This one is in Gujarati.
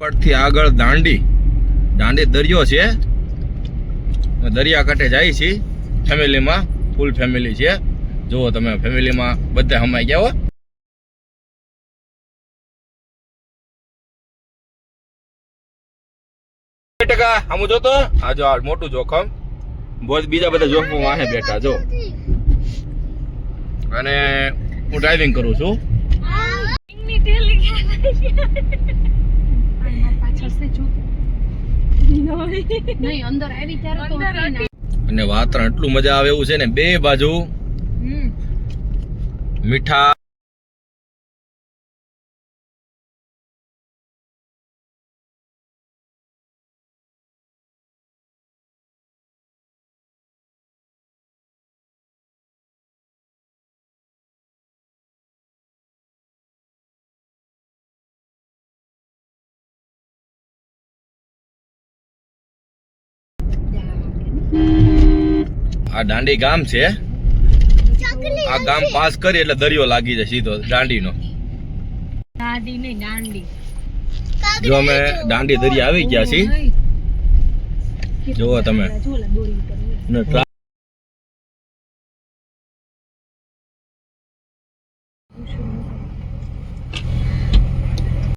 પરથી આગળ દાંડી. દાંડી દરિયો છે. દરિયા કાંઠે જાય છે ફેમિલીમાં ફૂલ ફેમિલી છે. જુઓ તમે, ફેમિલીમાં બધા સમાઈ ગયા હો. ટકા, આમ જોતો? આ આ મોટું જોખમ. બોજ બીજા બધા જોખમ વાહે બેઠા, જો. અને હું ડ્રાઇવિંગ કરું છું. નહીં અંદર આવી ત્યારે તો અને વાતાવરણ એટલું મજા આવે એવું છે ને બે બાજુ મીઠા આ દાંડી ગામ છે. આ ગામ પાસ કરી એટલે દરિયો લાગી જાય સીધો દાંડીનો. નો નહીં દાંડી. જો અમે દાંડી દરિયા આવી ગયા છીએ. જુઓ તમે.